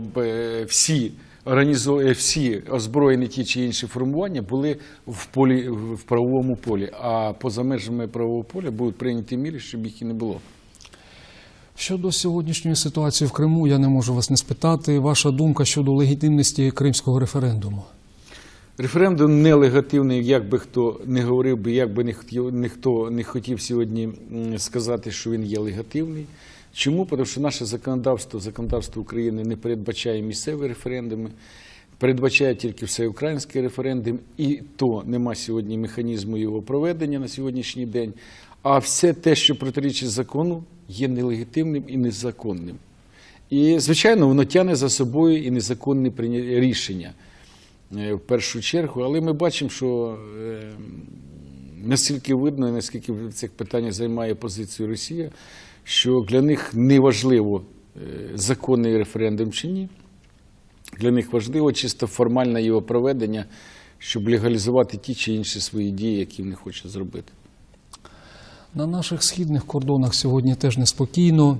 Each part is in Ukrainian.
щоб е, всі організо- всі озброєні ті чи інші формування були в полі в правовому полі, а поза межами правового поля будуть прийняті міри, щоб їх і не було. Щодо сьогоднішньої ситуації в Криму, я не можу вас не спитати. Ваша думка щодо легітимності кримського референдуму? Референдум нелегативний, як би хто не говорив би, як би ніхто не хотів сьогодні сказати, що він є легативний. Чому? Тому що наше законодавство, законодавство України не передбачає місцеві референдуми, передбачає тільки всеукраїнський референдум, і то нема сьогодні механізму його проведення на сьогоднішній день. А все те, що протирічить закону, є нелегітимним і незаконним. І, звичайно, воно тягне за собою і незаконне рішення е, в першу чергу. Але ми бачимо, що е, наскільки видно, наскільки в цих питаннях займає позицію Росія, що для них не важливо е, законний референдум чи ні. Для них важливо чисто формальне його проведення, щоб легалізувати ті чи інші свої дії, які вони хочуть зробити. На наших східних кордонах сьогодні теж неспокійно.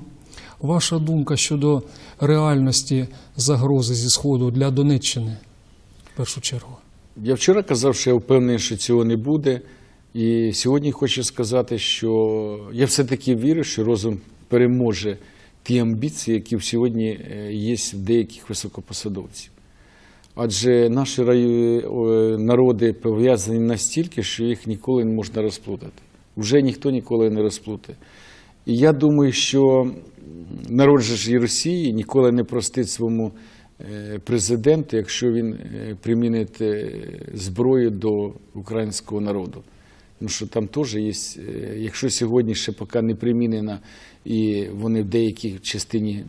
Ваша думка щодо реальності загрози зі сходу для Донеччини в першу чергу? Я вчора казав, що я впевнений, що цього не буде. І сьогодні хочу сказати, що я все-таки вірю, що розум переможе ті амбіції, які сьогодні е, є в деяких високопосадовців. Адже наші народи пов'язані настільки, що їх ніколи не можна розплутати. Вже ніхто ніколи не розплутає. І я думаю, що народ ж і Росії ніколи не простить своєму е, президенту, якщо він е, примінить зброю до українського народу. Тому що там теж є, е, якщо сьогодні ще поки не примінена і вони в деякій частині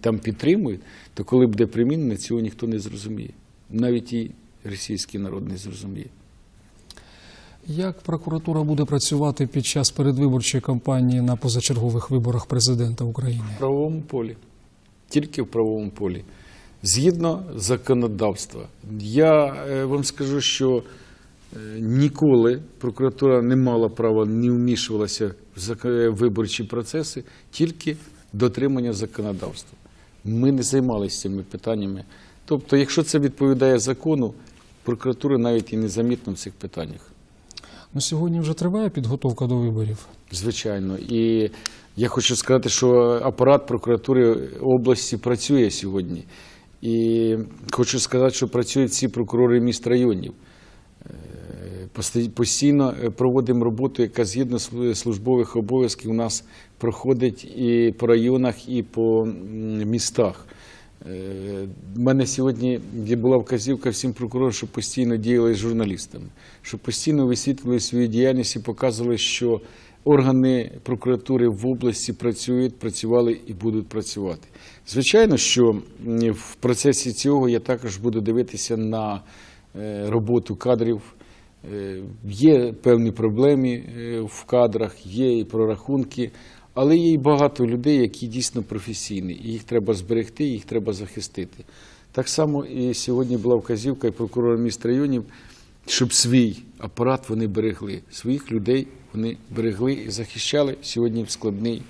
там підтримують, то коли буде примінена, цього ніхто не зрозуміє. Навіть і російський народ не зрозуміє. Як прокуратура буде працювати під час передвиборчої кампанії на позачергових виборах президента України? В правовому полі. Тільки в правовому полі. Згідно законодавства. Я е, вам скажу, що ніколи прокуратура не мала права, не вмішувалася в е, виборчі процеси, тільки дотримання законодавства. Ми не займалися цими питаннями. Тобто, якщо це відповідає закону, прокуратура навіть і не замітна в цих питаннях. Ну, сьогодні вже триває підготовка до виборів. Звичайно, і я хочу сказати, що апарат прокуратури області працює сьогодні. І хочу сказати, що працюють всі прокурори міст районів. Е, Постійно е, проводимо роботу, яка згідно службових обов'язків у нас проходить і по районах, і по містах. У мене сьогодні була вказівка всім прокурорам, щоб постійно діяли з журналістами, щоб постійно висвітлювали свою діяльність і показували, що органи прокуратури в області працюють, працювали і будуть працювати. Звичайно, що в процесі цього я також буду дивитися на е, роботу кадрів. Е, Є певні проблеми е, в кадрах, є і прорахунки, але є і багато людей, які дійсно професійні, і їх треба зберегти, їх треба захистити. Так само і сьогодні була вказівка і прокурора міст районів, щоб свій апарат вони берегли, своїх людей вони берегли і захищали сьогодні в складний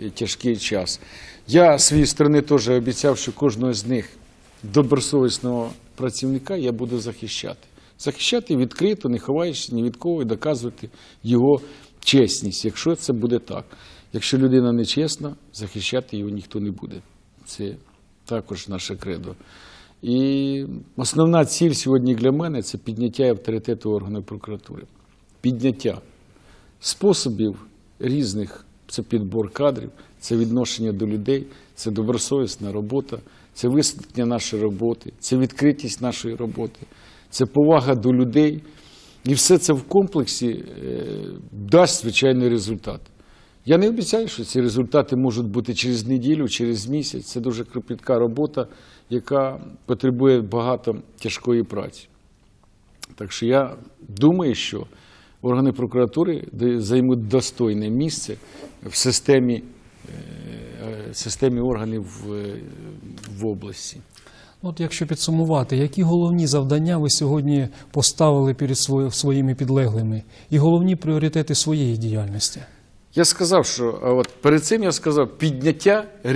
е, тяжкий час. Я з своєї сторони теж обіцяв, що кожного з них добросовісного працівника я буду захищати. Захищати відкрито, не ховаючись ні від кого і доказувати його чесність, якщо це буде так. Якщо людина нечесна, захищати його ніхто не буде. Це також наше кредо. І основна ціль сьогодні для мене це підняття авторитету органів прокуратури. Підняття способів різних це підбор кадрів, це відношення до людей, це добросовісна робота, це висвітлення нашої роботи, це відкритість нашої роботи, це повага до людей. І все це в комплексі е, дасть звичайний результат. Я не обіцяю, що ці результати можуть бути через неділю, через місяць. Це дуже кропітка робота, яка потребує багато тяжкої праці. Так що я думаю, що органи прокуратури займуть достойне місце в системі, е, в системі органів в області. От якщо підсумувати, які головні завдання ви сьогодні поставили перед своїми підлеглими і головні пріоритети своєї діяльності? Я сказав, що от перед цим я сказав підняття е,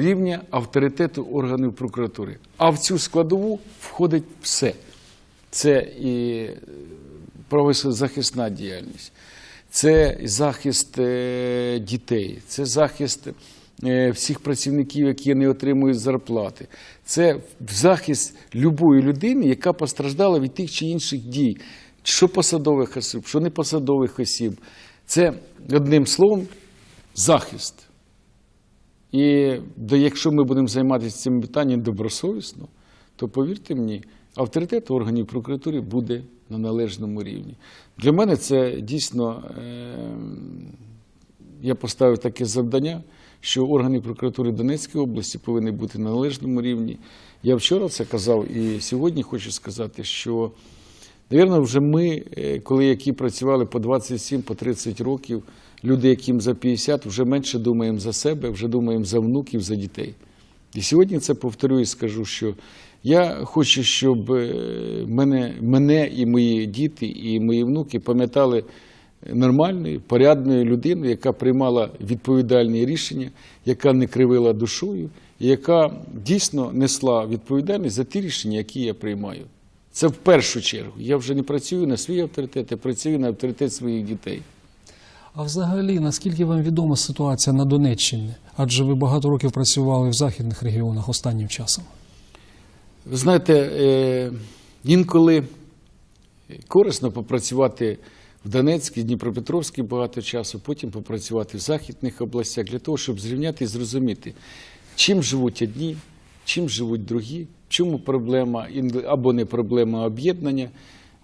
рівня авторитету органів прокуратури. А в цю складову входить все. Це і е, правозахисна діяльність, це захист е, дітей, це захист всіх працівників, які не отримують зарплати. Це захист любої людини, яка постраждала від тих чи інших дій, що посадових осіб, що непосадових осіб. Це одним словом захист. І якщо ми будемо займатися цим питанням добросовісно, то повірте мені, авторитет органів прокуратури буде на належному рівні. Для мене це дійсно е, я поставив таке завдання, що органи прокуратури Донецької області повинні бути на належному рівні. Я вчора це казав і сьогодні хочу сказати, що, навірно, вже ми, е, коли які працювали по 27, по 30 років, люди, яким за 50, вже менше думаємо за себе, вже думаємо за внуків, за дітей. І сьогодні це повторю і скажу, що я хочу, щоб е, мене, мене і мої діти, і мої внуки пам'ятали нормальною, порядною людиною, яка приймала відповідальні рішення, яка не кривила душою, і яка дійсно несла відповідальність за ті рішення, які я приймаю. Це в першу чергу. Я вже не працюю на свій авторитет, я працюю на авторитет своїх дітей. А взагалі, наскільки вам відома ситуація на Донеччині? Адже ви багато років працювали в західних регіонах останнім часом. Ви знаєте, е, інколи корисно попрацювати в Донецькій, Дніпропетровській багато часу, потім попрацювати в західних областях для того, щоб зрівняти і зрозуміти, чим живуть одні, чим живуть другі, чому проблема або не проблема об'єднання.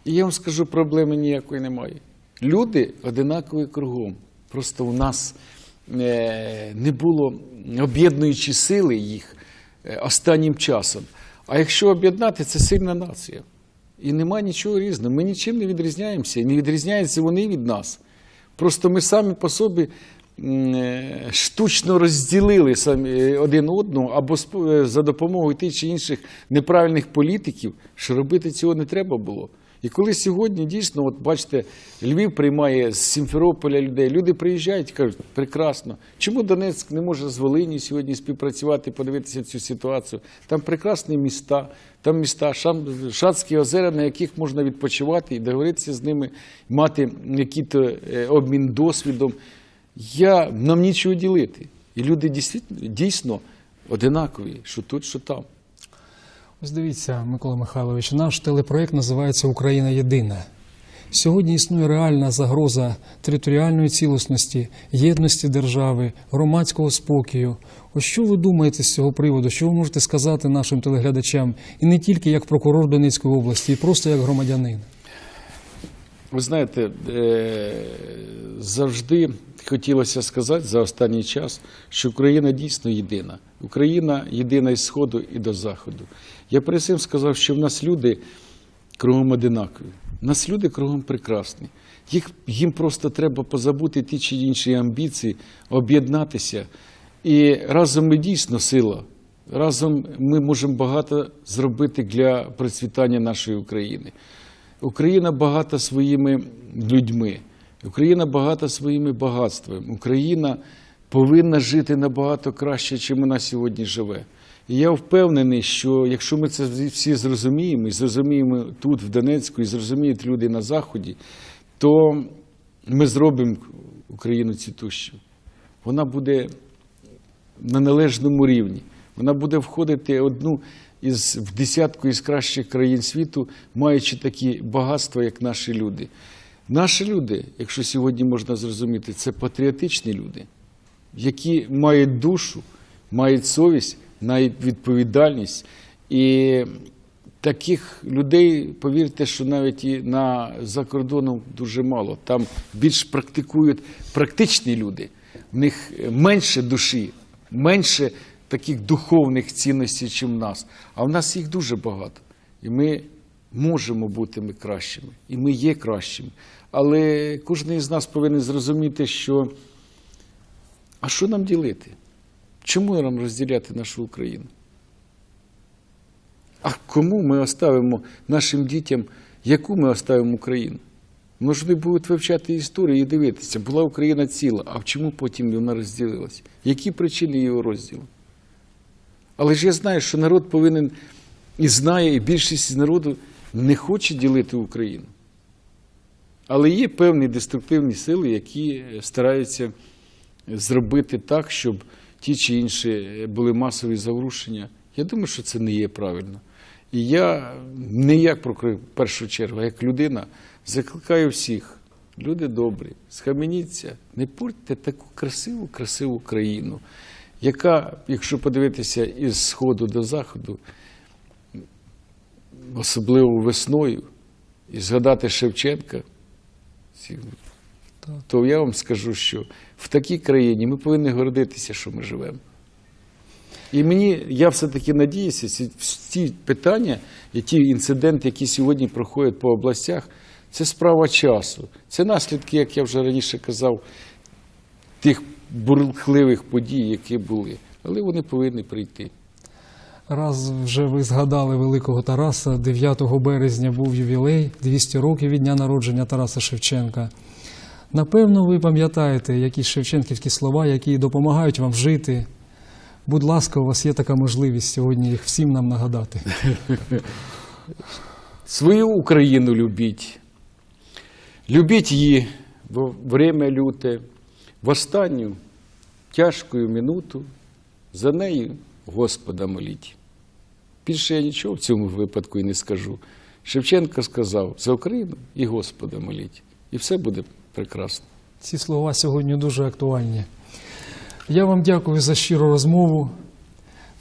І я вам скажу, проблеми ніякої немає. Люди одинакові кругом. Просто у нас е, не було об'єднуючої сили їх е, останнім часом. А якщо об'єднати, це сильна нація. І нема нічого різного. Ми нічим не відрізняємося. І не відрізняються вони від нас. Просто ми самі по собі е, штучно розділили самі е, один одного або е, за допомогою тих чи інших неправильних політиків, що робити цього не треба було. І коли сьогодні дійсно, от бачите, Львів приймає з Сімферополя людей, люди приїжджають кажуть, прекрасно. Чому Донецьк не може з Волині сьогодні співпрацювати, подивитися цю ситуацію? Там прекрасні міста, там міста, Шацькі озера, на яких можна відпочивати і договоритися з ними, мати якийсь обмін досвідом. Я, нам нічого ділити. І люди дійсно, дійсно одинакові, що тут, що там. Ось дивіться, Микола Михайлович, наш телепроект називається Україна єдина. Сьогодні існує реальна загроза територіальної цілісності, єдності держави, громадського спокою. Ось що ви думаєте з цього приводу? Що ви можете сказати нашим телеглядачам і не тільки як прокурор Донецької області, і просто як громадянин? Ви знаєте, е, завжди хотілося сказати за останній час, що Україна дійсно єдина. Україна єдина із Сходу і до Заходу. Я перед цим сказав, що в нас люди кругом одинакові. В нас люди кругом прекрасні. Їх, їм просто треба позабути ті чи інші амбіції, об'єднатися. І разом ми дійсно сила. Разом ми можемо багато зробити для процвітання нашої України. Україна багата своїми людьми, Україна багата своїми багатствами. Україна повинна жити набагато краще, ніж вона сьогодні живе. І я впевнений, що якщо ми це всі зрозуміємо, і зрозуміємо тут, в Донецьку, і зрозуміють люди на Заході, то ми зробимо Україну цвітущу. Вона буде на належному рівні. Вона буде входити одну із в десятку із кращих країн світу, маючи такі багатства, як наші люди. Наші люди, якщо сьогодні можна зрозуміти, це патріотичні люди, які мають душу, мають совість, мають відповідальність. І таких людей, повірте, що навіть і на, за кордоном дуже мало. Там більш практикують практичні люди, в них менше душі, менше таких духовних цінностей, ніж в нас. А в нас їх дуже багато. І ми можемо бути ми кращими, і ми є кращими. Але кожен із нас повинен зрозуміти, що а що нам ділити? Чому нам розділяти нашу Україну? А кому ми оставимо нашим дітям, яку ми оставимо Україну? Може, вони будуть вивчати історію і дивитися, була Україна ціла, а чому потім вона розділилася? Які причини її розділу? Але ж я знаю, що народ повинен і знає, і більшість народу не хоче ділити Україну. Але є певні деструктивні сили, які стараються зробити так, щоб ті чи інші е, були масові заворушення. Я думаю, що це не є правильно. І я не як прокурор першу чергу, а як людина закликаю всіх, люди добрі, схаменіться, не портьте таку красиву, красиву країну, яка, якщо подивитися із сходу до заходу, особливо весною, і згадати Шевченка. То я вам скажу, що в такій країні ми повинні гордитися, що ми живемо. І мені, я все-таки надіюся, ці ці питання і ті інциденти, які сьогодні проходять по областях, це справа часу. Це наслідки, як я вже раніше казав, тих бурхливих подій, які були. Але вони повинні прийти. Раз вже ви згадали великого Тараса, 9 березня був ювілей, 200 років від дня народження Тараса Шевченка. Напевно, ви пам'ятаєте якісь шевченківські слова, які допомагають вам жити. Будь ласка, у вас є така можливість сьогодні їх всім нам нагадати. Свою Україну любіть. Любіть її во время люте, в останню тяжку минуту за нею Господа моліть. Більше я нічого в цьому випадку і не скажу. Шевченко сказав за Україну і Господа моліть. І все буде прекрасно. Ці слова сьогодні дуже актуальні. Я вам дякую за щиру розмову.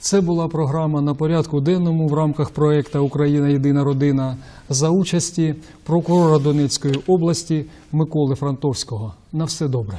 Це була програма на порядку денному в рамках проєкту Україна Єдина родина за участі прокурора Донецької області Миколи Франтовського. На все добре.